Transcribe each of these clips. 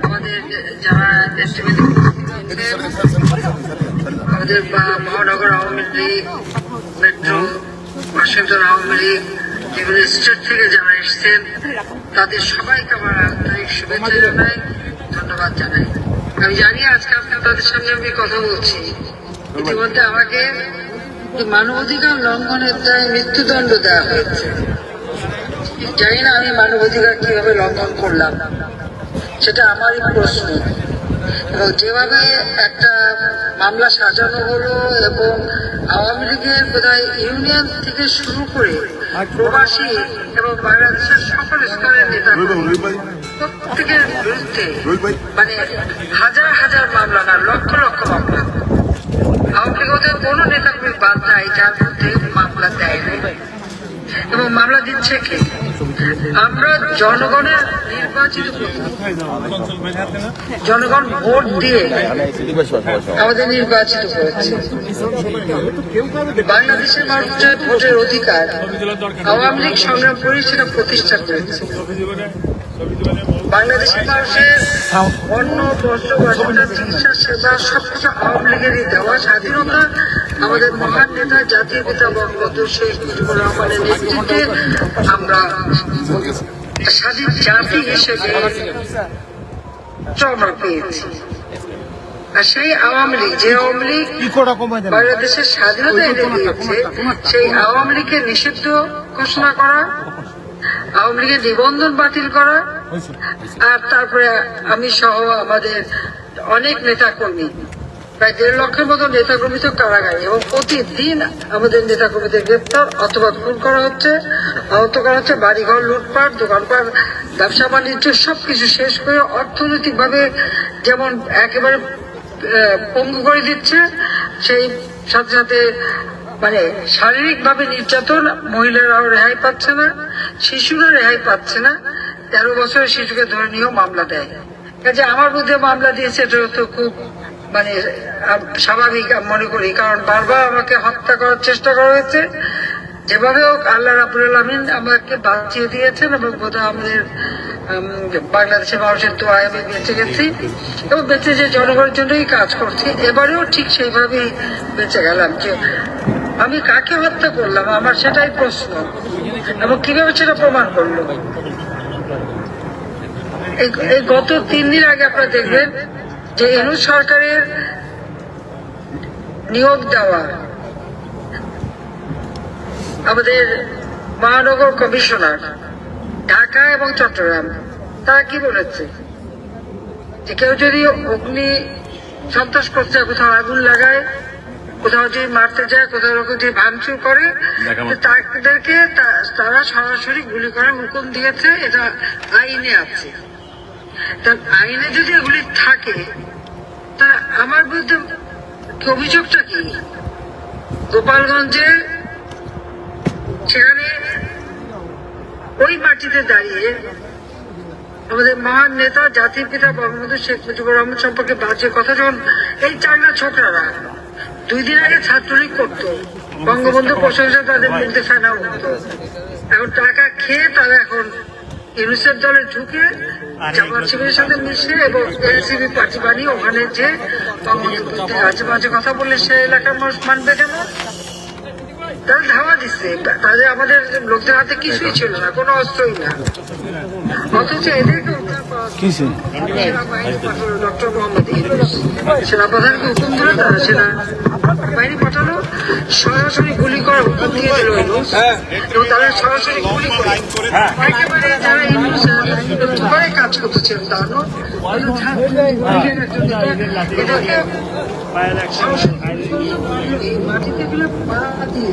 আমাদের যারা আমাদের মহানগর আওয়ামী লীগ মেট্রো ওয়াশিংটন আওয়ামী লীগ বিভিন্ন স্টেট থেকে যারা এসছেন তাদের সবাইকে আমার আন্তরিক শুভেচ্ছা জানাই ধন্যবাদ জানাই। আমি জানি আজকে আপনার তাদের সঙ্গে আমি কথা বলছি ইতিমধ্যে আমাকে মানবাধিকার লঙ্ঘনের দায় মৃত্যুদণ্ড দেওয়া হয়েছে জানি না আমি মানবাধিকার কীভাবে লঙ্ঘন করলাম। সেটা আমারই প্রশ্ন। এবং যেভাবে একটা মামলা সাজানো হলো এবং আওয়ামী লীগের বোধহয় ইউনিয়ন থেকে শুরু করে প্রবাসী এবং বাংলাদেশের সকল স্তরের নেতা প্রত্যেকের বিরুদ্ধে মানে হাজার হাজার মামলা না লক্ষ লক্ষ মামলা। আওয়ামী লীগ ওদের কোনো নেতা বাদ নাই যার মধ্যে মামলা দেয়। এবং মামলা দিচ্ছে কে? আমরা জনগণের নির্বাচিত জনগণ ভোট দিয়ে আমাদের নির্বাচিত করেছে। বাংলাদেশের মানুষের ভোটের অধিকার। আওয়ামী লীগ সংগ্রাম করে প্রতিষ্ঠা করেছে। বাংলাদেশের মানুষের অন্য বাসিন্দা চিকিৎসা, সেবা, সবকিছু আওয়ামী লীগেরই দেওয়া। স্বাধীনতা আমাদের মহান নেতা জাতীয় পিতা বঙ্গবন্ধু শেখ মুজিবুর রহমানের নেতৃত্বে আমরা স্বাধীন জাতি হিসেবে চমা পেয়েছি। আর সেই আওয়ামী লীগ, যে আওয়ামী লীগ বাংলাদেশের স্বাধীনতা এনে দিয়েছে, সেই আওয়ামী লীগকে নিষিদ্ধ ঘোষণা করা, আওয়ামী লীগের নিবন্ধন বাতিল করা, আর তারপরে আমি সহ আমাদের অনেক নেতা কর্মী প্রায় দেড় লক্ষের মতো নেতা কর্মী তো কারাগারে এবং প্রতিদিন আমাদের নেতা কর্মীদের গ্রেপ্তার, অথবা খুন করা হচ্ছে, আহত করা হচ্ছে, বাড়িঘর, লুটপাট, দোকানপাট, ব্যবসা, বাণিজ্য, সবকিছু শেষ করে অর্থনৈতিক ভাবে যেমন একেবারে পঙ্গু করে দিচ্ছে, সেই সাথে সাথে মানে শারীরিক ভাবে নির্যাতন মহিলারাও রেহাই পাচ্ছে না, শিশুরা রেহাই পাচ্ছে না, তেরো বছরের শিশুকে ধরে নিয়েও মামলা দেয়। কাজে আমার বিরুদ্ধে মামলা দিয়েছে, এটা তো খুব মানে স্বাভাবিক মনে করি, কারণ বারবার আমাকে হত্যা করার চেষ্টা করা হয়েছে। যেভাবে হোক, আল্লাহ রাবুল আলমিন আমাকে বাঁচিয়ে দিয়েছেন এবং বোধহয় আমাদের বাংলাদেশের মানুষের দোয়ায় আমি বেঁচে গেছি এবং বেঁচে যে জনগণের জন্যই কাজ করছি, এবারেও ঠিক সেইভাবেই বেঁচে গেলাম যে আমি কাকে হত্যা করলাম, আমার সেটাই প্রশ্ন। এবং কীভাবে সেটা প্রমাণ করল? এই এই গত তিন দিন আগে আপনারা দেখবেন যে এনু সরকারের নিয়োগ দেওয়া আমাদের মহানগর কমিশনার ঢাকা এবং চট্টগ্রাম তারা কি বলেছে? যে কেউ যদি অগ্নি সন্ত্রাস করছে কোথাও আগুন লাগায় কোথাও যদি মারতে যায় কোথাও এরকম যদি ভাঙচুর করে তাদেরকে তারা সরাসরি গুলি করার হুকুম দিয়েছে এটা আইনে আছে। তা আইনে যদি এগুলি থাকে, তা আমার বিরুদ্ধে অভিযোগটা কি? গোপালগঞ্জে সেখানে ওই মাটিতে দাঁড়িয়ে আমাদের মহান নেতা, জাতির পিতা বঙ্গবন্ধু শেখ মুজিবুর রহমান সম্পর্কে বাজে কথা যখন এই চাঙ্গা ছোকরারা দুই দিন আগে ছাত্রলীগ করতো, বঙ্গবন্ধু প্রশংসা তাদের বিরুদ্ধে ফেনা উঠতো এখন টাকা খেয়ে তারা এখন ইউনিসেফ দলে ঢুকে জামাত শিবিরের সাথে মিশে এবং এনসিবি পার্টি বানিয়ে ওখানে যে মাঝে মাঝে কথা বললে সে এলাকার মানুষ মানবে কেন? তারা ধাওয়া দিচ্ছে। তাদের আমাদের লোকদের হাতে কিছুই ছিল না কোনো অস্ত্রই না। অথচ এদেরকে ডক্টর মোহাম্মদ সেনাপ্রধানকে হুকুম দিল তারা সেনা বাহিনী পাঠালো সরাসরি গুলি করার হুকুম দিয়ে দিল এবং তারা সরাসরি গুলি করে একেবারে যারা করে কাজ করতেছিলেন তাহলে এটাকে মাটিতে ফেলে পা দিয়ে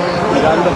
Geldim.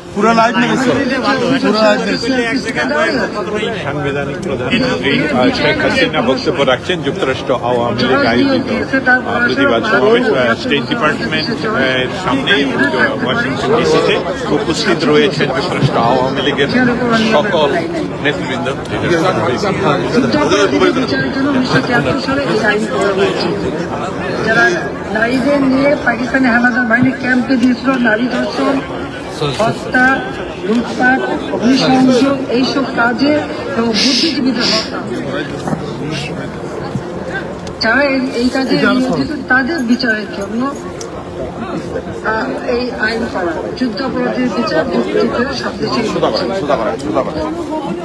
পুরো লাইভ সাংবিধানিক প্রধানমন্ত্রী শেখ হাসিনা বক্তব্য রাখছেন যুক্তরাষ্ট্র আওয়ামী লীগ আয়োজিত প্রতিবাদ সমাবেশ স্টেট ডিপার্টমেন্ট সামনে ওয়াশিংটন ডিসিতে উপস্থিত রয়েছেন যুক্তরাষ্ট্র আওয়ামী লীগের সকল নেতৃবৃন্দ। যারা নারীদের নিয়ে পাকিস্তানি হানাদার বাহিনী ক্যাম্পে দিয়েছিল নারী ধর্ষণ হত্যা লুটপাট অগ্নিসংযোগ এইসব কাজে এবং বুদ্ধিজীবীদের হত্যা। যারা এই- এই কাজে তাদের বিচারের জন্য এই আইন করা। যুদ্ধাপরাধীর বিচার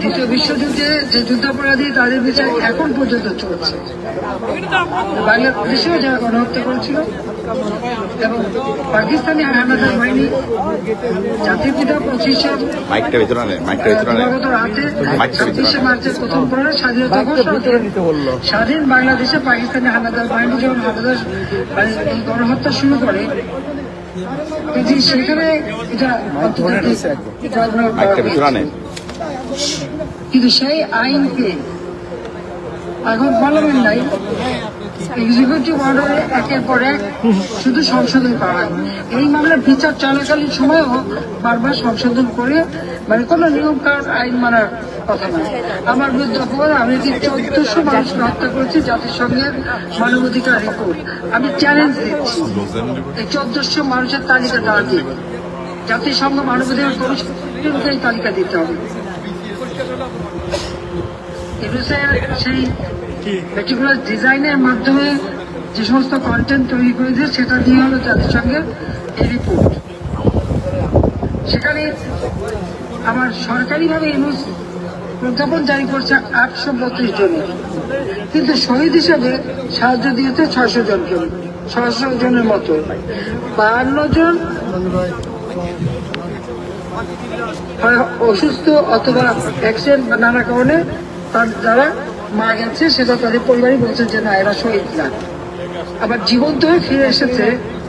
দ্বিতীয় বিশ্বযুদ্ধে যে যুদ্ধাপরাধী তাদের বিচার এখন পর্যন্ত চলছে। বাংলাদেশেও যারা গণহত্যা করেছিল এবং পাকিস্তানি হানাদার বাহিনী জাতির পিতা পঁচিশে মাইকটা ভিতরে মাইকটা ভিতরে আনেন। রাতে ছাব্বিশে মার্চের প্রথম পরে স্বাধীনতা ঘোষণা স্বাধীন বাংলাদেশে পাকিস্তানি হানাদার বাহিনী যখন হানাদার গণহত্যা শুরু করে সেখানে এটা কিন্তু সেই আইনকে এখন পার্লামেন্ট নাই। এক্সিকিউটিভ অর্ডারে একের পর এক শুধু সংশোধন করা হয়। এই মামলার বিচার চলাকালীন সময়ও বারবার সংশোধন করে মানে কোনো নিয়ম কারণ আইন মানার কথা নয় আমার বিরুদ্ধে অপরাধ আমি কি চোদ্দশো মানুষকে হত্যা করেছি জাতিসংঘের মানবাধিকার রিপোর্ট। আমি চ্যালেঞ্জ দিচ্ছি। এই চোদ্দশো মানুষের তালিকা দেওয়া দিন জাতিসংঘ মানবাধিকার কমিশনকে এই তালিকা দিতে হবে। সেই পার্টিকুলার ডিজাইনের মাধ্যমে যে সমস্ত কন্টেন্ট তৈরি করে দিয়ে সেটা দিয়ে হলো জাতিসংঘের এই রিপোর্ট সেখানে আমার সরকারিভাবে ইউনুস প্রজ্ঞাপন জারি করছে আটশো বত্রিশ জনের কিন্তু শহীদ হিসাবে সাহায্য দিয়েছে ছয়শো জনকে, ছয়শো জনের মতো। বাহান্ন জন অসুস্থ অথবা অ্যাক্সিডেন্ট বা নানা কারণে তার যারা মা গেছে, সেটা তাদের পরিবারই বলছে যে না, এরা শহীদ না। আবার জীবন্ত হয়ে ফিরে এসেছে,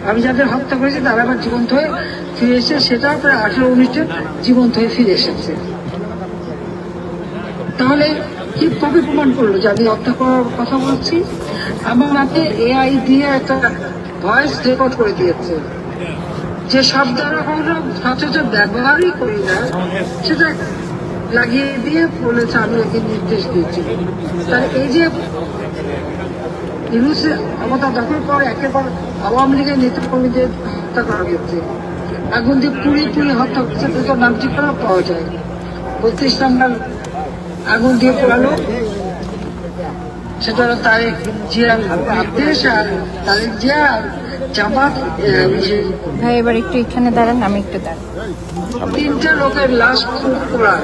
আমি যাদের হত্যা করেছি তারা আবার জীবন্ত হয়ে ফিরে এসে সেটা প্রায় আঠারো উনিশ জন জীবন্ত হয়ে ফিরে এসেছে। তাহলে কি কবে প্রমাণ করল যে আমি হত্যা করার কথা বলছি? আমার হাতে এআই দিয়ে একটা ভয়েস রেকর্ড করে দিয়েছে। যে শব্দ আমরা কখনো সচরাচর ব্যবহারই করি না, সেটা লাগিয়ে দিয়ে বলেছে, আমি ওকে নির্দেশ দিয়েছি। তাহলে এই যে ইউনুসের ক্ষমতা দখল পর একের পর আওয়ামী লীগের নেতাকর্মীদের হত্যা করা হচ্ছে এখন যে পুরি পুরি হত্যা করছে দুটো নাম ঠিকানা পাওয়া যায়। বত্রিশ নাম্বার আগুন দিয়ে পোড়ালো সেটা হলো তারেক জিয়ার আদেশ আর তারেক জিয়া জামাত ভাই এবার একটু এখানে দাঁড়ান আমি একটু দাঁড়ান তিনটা লোকের লাশ খুব পোড়া।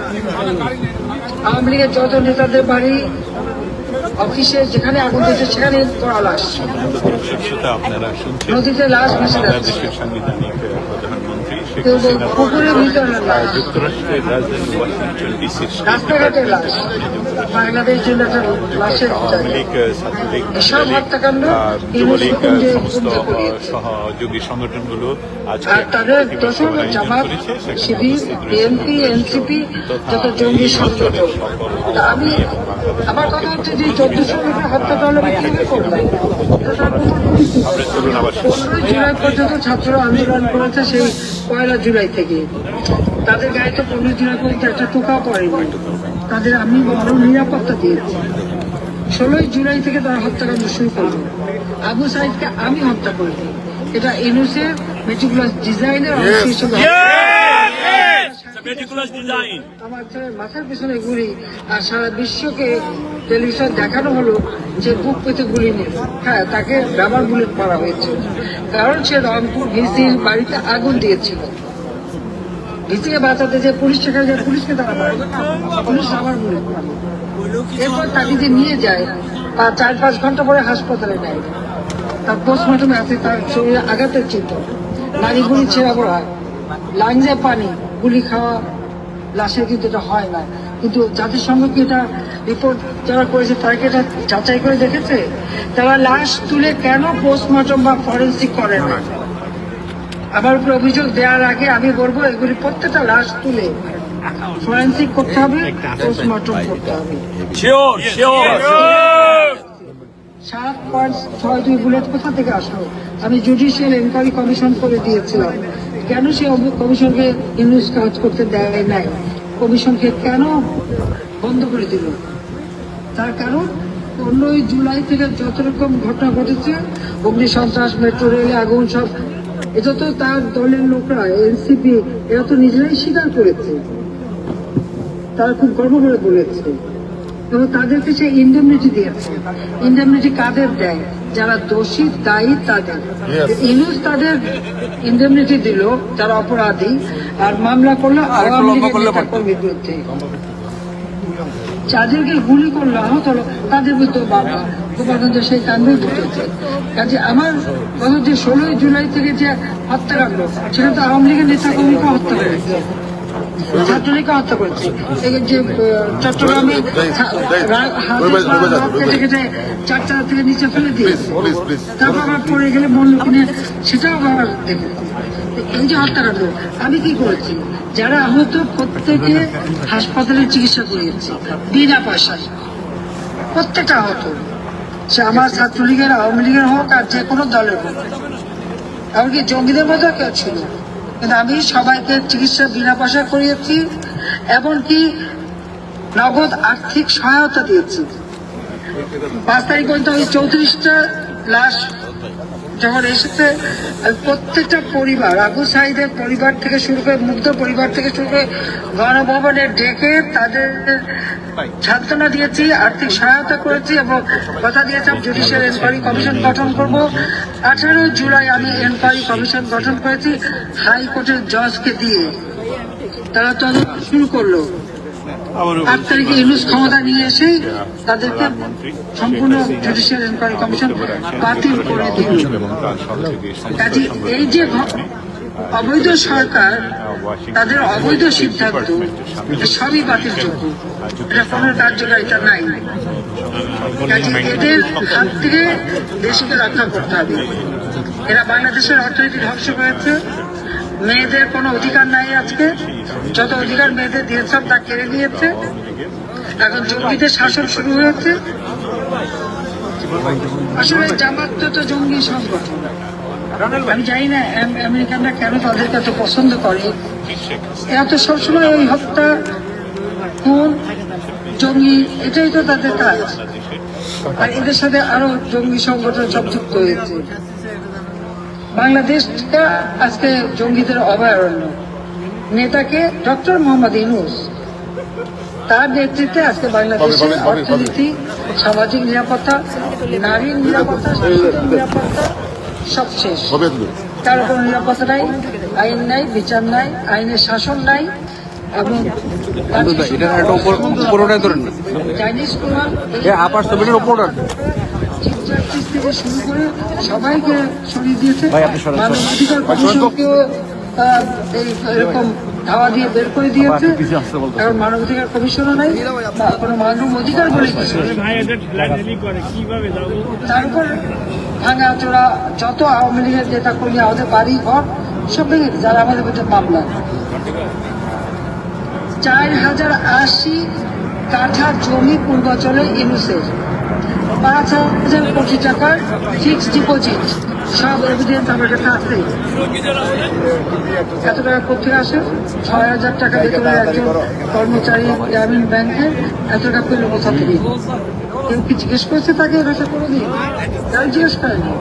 আওয়ামী লীগের যত নেতাদের বাড়ি অফিসে যেখানে আগুন দিয়েছে সেখানে পোড়া লাশ। সেটা আপনারা শুনছেন। নদীতে লাশ ভেসে যাচ্ছে বাংলাদেশের সাংবিধানিক আহ, প্রধানমন্ত্রী সহযোগী সংগঠনগুলো আজকে আমার কথা হচ্ছে যে হত্যা হবে। আমরা চলুন আবার পর্যন্ত ছাত্ররা আন্দোলন করেছে, সেই পয়লা জুলাই থেকে। তাদের গায়ে তো পনেরোই জুলাই পর্যন্ত একটা টোকা পড়েনি। তাদের আমি আরও নিরাপত্তা দিয়েছি। ষোলোই জুলাই থেকে তারা হত্যাকাণ্ড শুরু করল। আবু সাইদকে আমি হত্যা করিনি এটা এনুসের মেটিকুলাস ডিজাইনের অংশ হিসেবে। আমার ছেলের মাথার পিছনে গুলি আর সারা বিশ্বকে টেলিভিশন দেখানো হলো যে বুক পেতে গুলি নেই হ্যাঁ তাকে রাবার বুলেট মারা হয়েছে। কারণ সে রংপুর ভিসির বাড়িতে আগুন দিয়েছিল। ভিসিকে বাঁচাতে যে পুলিশ সেখানে যে পুলিশকে তারা মারে পুলিশ রাবার বুলেট মারে এরপর তাকে যে নিয়ে যায় বা চার পাঁচ ঘণ্টা পরে হাসপাতালে নেয়। তার পোস্টমর্টমে আছে, তার শরীরে আঘাতের চিত্র নারী গুলি ছেঁড়া পড়া। লাঞ্জে পানি, গুলি খাওয়া, লাশের কিন্তু এটা হয় না। কিন্তু জাতিসংঘ কি এটা রিপোর্ট যারা করেছে তারা কি এটা যাচাই করে দেখেছে? তারা লাশ তুলে কেন পোস্টমর্টম বা ফরেন্সিক করে না? আমার উপর অভিযোগ দেওয়ার আগে আমি বলব এগুলি প্রত্যেকটা লাশ তুলে ফরেন্সিক করতে হবে পোস্টমর্টম করতে হবে। সাত পয়েন্ট ছয় দুই বুলেট কোথা থেকে আসলো? আমি জুডিশিয়াল এনকোয়ারি কমিশন করে দিয়েছিলাম। কেন সে কমিশনকে ইউনিস কাজ করতে দেয় নাই? কমিশনকে কেন বন্ধ করে দিল? তার কারণ, পনেরোই জুলাই থেকে যত রকম ঘটনা ঘটেছে, অগ্নি সন্ত্রাস, মেট্রো রেলে আগুন সব এটা তো তার দলের লোকরা, এনসিপি, এরা তো নিজেরাই স্বীকার করেছে। তারা খুব গর্ব করে বলেছে। এবং তাদেরকে সে ইন্ডেমনিটি দিয়েছে। ইন্ডেমনিটি কাদের দেয়? যারা দোষী দায়ী তাদের। ইউনুস তাদের ইন্ডেমনিটি দিল যারা অপরাধী আর মামলা করল আওয়ামী লীগের কর্মীর বিরুদ্ধে যাদেরকে গুলি করল আহত হলো তাদের বিরুদ্ধে বাবা? গোপালগঞ্জে সেই কাণ্ডই ঘটেছে কাজে আমার গত যে ষোলোই জুলাই থেকে যে হত্যাকাণ্ড সেটা তো আওয়ামী লীগের নেতা কর্মীকে হত্যা করেছে ছাত্রলীগকে হত্যা করেছে। যে চট্টগ্রামে কেটে কেটে চারটা থেকে নিচে ফেলে তারপর আবার পড়ে গেলে কিনে সেটাও আবার এই যে হত্যাকাণ্ড আমি কি করেছি? যারা আহত প্রত্যেকে হাসপাতালে চিকিৎসা করিয়েছি বিনা পয়সায়। প্রত্যেকটা আহত। সে আমার ছাত্রলীগের আওয়ামী লীগের হোক আর যে কোনো দলের হোক। এমনকি জঙ্গিদের মধ্যে কেউ ছিল আমি সবাইকে চিকিৎসা বিনা পয়সা করিয়েছি, এমনকি নগদ আর্থিক সহায়তা দিয়েছি। পাঁচ তারিখ পর্যন্ত ওই চৌত্রিশটা লাশ যখন এসেছে প্রত্যেকটা পরিবার, আবু সাইদের পরিবার থেকে শুরু করে মুগ্ধ পরিবার থেকে শুরু করে গণভবনে ডেকে তাদের সান্ত্বনা দিয়েছি, আর্থিক সহায়তা করেছি এবং কথা দিয়েছিলাম জুডিশিয়াল এনকোয়ারি কমিশন গঠন করব। আঠারো জুলাই আমি এনকোয়ারি কমিশন গঠন করেছি, হাইকোর্টের জজকে দিয়ে। তারা তদন্ত শুরু করল। আট তারিখে ইউনুস ক্ষমতা নিয়ে এসেই তাদেরকে সম্পূর্ণ জুডিশিয়াল এনকোয়ারি কমিশন বাতিল করে দিল কাজে এই যে অবৈধ সরকার তাদের অবৈধ সিদ্ধান্ত এটা সবই বাতিলযোগ্য এটা কোনো কার্যকারিতা নাই। এদের হাত থেকে দেশকে রক্ষা করতে হবে। এরা বাংলাদেশের অর্থনীতি ধ্বংস করেছে। মেয়েদের কোনো অধিকার নাই আজকে। যত অধিকার মেয়েদের দিয়েছে তা কেড়ে নিয়েছে। এখন জঙ্গিদের শাসন শুরু হয়েছে। আসলে জামাত তো জঙ্গি সংগঠন। আমি জানি না, আম- আমেরিকানরা কেন তাদেরকে এত পছন্দ করে? এরা তো সবসময় ওই হত্যা, খুন, জঙ্গি, এটাই তো তাদের কাজ। আর এদের সাথে আরও জঙ্গি সংগঠন সব যুক্ত হয়েছে। বাংলাদেশটা আজকে জঙ্গিদের অভয়ারণ্য। নেতাকে ডক্টর মোহাম্মদ ইনুস তার নেতৃত্বে আজকে বাংলাদেশের অর্থনীতি সামাজিক নিরাপত্তা নারীর নিরাপত্তা নিরাপত্তা সব শেষ। কারও কোনো নিরাপত্তা নাই আইন নাই বিচার নাই আইনের শাসন নাই এবং চাইনিজ এ আপার ছবিটার জাস্টিস থেকে শুরু করে সবাইকে সরিয়ে দিয়েছে। ভাই, আপনি মানব অধিকার কমিশনকেও আহ, এই এরকম ধাওয়া দিয়ে বের করে দিয়েছে। কারণ মানব অধিকার কমিশনও নাই কোনো মানব অধিকার বলে কিছু তারপর ভাঙা চোরা যত আওয়ামী লীগের নেতা কর্মী আমাদের বাড়ি ঘর সব ভেঙে যারা আমাদের বিরুদ্ধে মামলা। চার হাজার আশি কাঠা জমি পূর্বাচলে ইনুসের পাঁচ হাজার কোটি টাকার ফিক্সড ডিপোজিট সব এভিডেন্স আমার কাছে আছে। এত টাকা কোথায় আসে? ছয় হাজার টাকা বেতনের একজন কর্মচারী গ্রামীণ ব্যাংকে। এত টাকা পেল কোথা থেকে? কেউ কি জিজ্ঞেস করেছে তাকে এ কথা দিন তাই জিজ্ঞেস করেনি?